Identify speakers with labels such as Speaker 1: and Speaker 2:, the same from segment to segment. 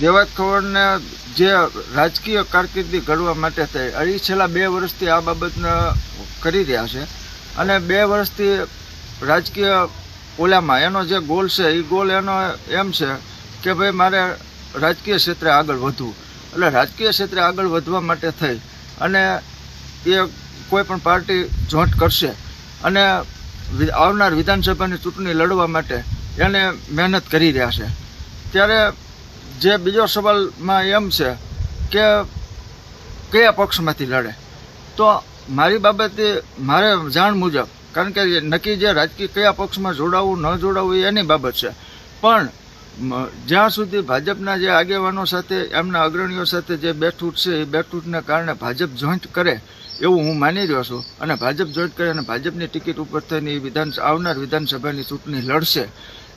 Speaker 1: દેવાજ ખવડને જે રાજકીય કારકિર્દી ઘડવા માટે થઈ, એ છેલ્લા બે વર્ષથી આ બાબતને કરી રહ્યા છે. અને બે વર્ષથી રાજકીય ઓલામાં એનો જે ગોલ છે, એ ગોલ એનો એમ છે કે ભાઈ મારે રાજકીય ક્ષેત્રે આગળ વધવું. એટલે રાજકીય ક્ષેત્રે આગળ વધવા માટે થઈ અને એ કોઈ પણ પાર્ટી જોઈન્ટ કરશે અને આવનાર વિધાનસભાની ચૂંટણી લડવા માટે એને મહેનત કરી રહ્યા છે. ત્યારે જે બીજો સવાલમાં એમ છે કે કયા પક્ષમાંથી લડે? તો મારી બાબતે મારે જાણ મુજબ, કારણ કે નક્કી જે રાજકીય કયા પક્ષમાં જોડાવવું ન જોડાવવું એની બાબત છે. પણ જ્યાં સુધી ભાજપના જે આગેવાનો સાથે, એમના અગ્રણીઓ સાથે જે બેઠૂટ છે, એ બેઠૂટને કારણે ભાજપ જોઈન્ટ કરે એવું હું માની રહ્યો છું. અને ભાજપ જોઈન્ટ કરે અને ભાજપની ટિકિટ ઉપર થઈને એ વિધાન આવનાર વિધાનસભાની ચૂંટણી લડશે,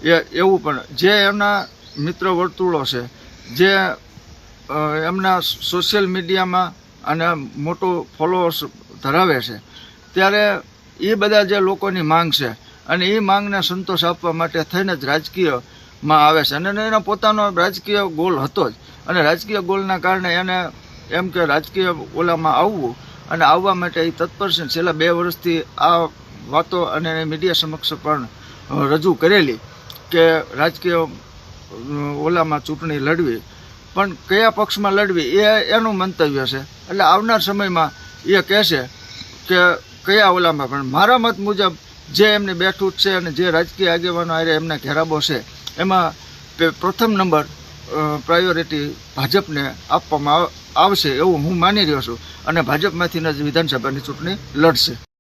Speaker 1: એ, એવું પણ જે એમના મિત્ર વર્તુળો છે, જે એમના સોશિયલ મીડિયામાં અને મોટો ફોલોઅર્સ ધરાવે છે. ત્યારે એ બધા જે લોકોની માંગ છે અને એ માંગને સંતોષ આપવા માટે થઈને જ રાજકીયમાં આવે છે. અને એનો પોતાનો રાજકીય ગોલ હતો જ. અને રાજકીય ગોલના કારણે એને એમ કે રાજકીય ઓલામાં આવવું અને આવવા માટે એ તત્પર છે. છેલ્લા બે વર્ષથી આ વાતો અને મીડિયા સમક્ષ પણ રજૂ કરેલી કે રાજકીય ઓલામાં ચૂંટણી લડવી. પણ કયા પક્ષમાં લડવી એ એનું મંતવ્ય છે. એટલે આવનાર સમયમાં એ કહેશે કે કયા ઓલામાં, પણ મારા મત મુજબ જે એમની બેઠૂટ છે અને જે રાજકીય આગેવાનો આરે એમના ઘેરાબો છે, એમાં પ્રથમ નંબર પ્રાયોરિટી ભાજપને આપવામાં આવ- આવશે એવું હું માની રહ્યો છું. અને ભાજપમાંથીને જ વિધાનસભાની ચૂંટણી લડશે.